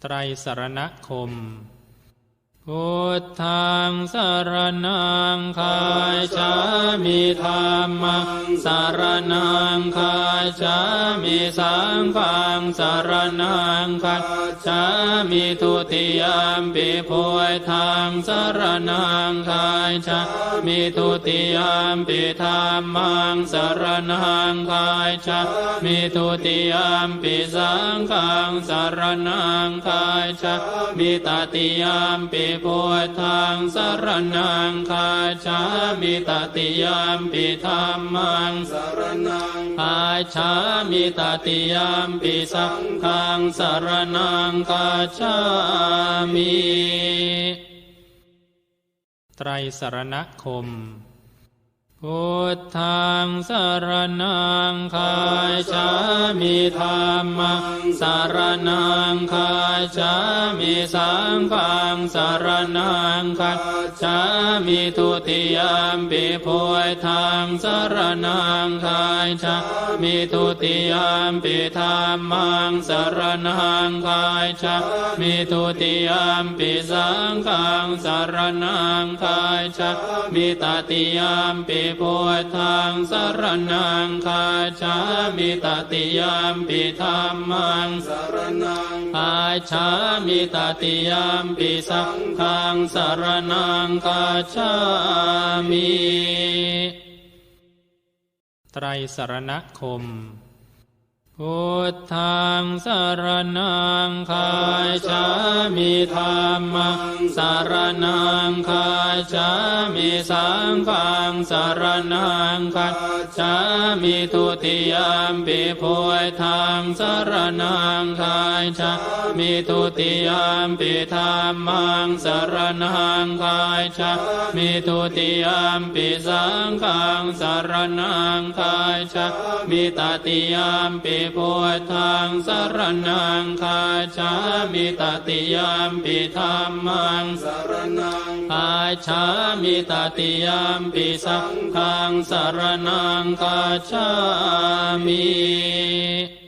ไตรสารณคม พุทธังสารนังคายชามิธรรมังสารนังคายชามิสังฆังสารนังคายชามิทุติยามปิพุทธังสารนังคายชามิทุติยามปิธรรมังสารนังคายชามิทุติยามปิสังฆังสารนังคายชามิตติยามปิพุทธังสารนังคาชามิตติยามปิธรรมังสารนังคาชามิตติยามปิสังฆังสารนังคาชามิไตรสรณคมพุทธังสารนังคาชามิธรรมัง สารนังคายชามิสังฆังสารนังคายชามิทุติยามปิพุทธังสารนังคายชามิทุติยามปิธรรมังสารนังคายชามิทุติยามปิสังฆังสารนังคายชามิตติยามปิพุทธังสารนังคาชามิตติยามปิธรรมังสรนังคาชามิตติยามปิสังฆังสารนังคาชามิไตรสรณคมพุทธังสารนังคายชามิธรรมังสารนังคา ชามิสังฆังสารนังคายชามิทุติยามปิพุทธังสารนังคายชามิทุติยามปิธรรมังสารนังคายชามิทุติยามปิสังฆังสารนังคายชามิตติยามปิพุทธังสารนังคายชามิตติยามปิธรรมังสารนังคาชามิตติยามปิสังฆังสารนังคาชามิ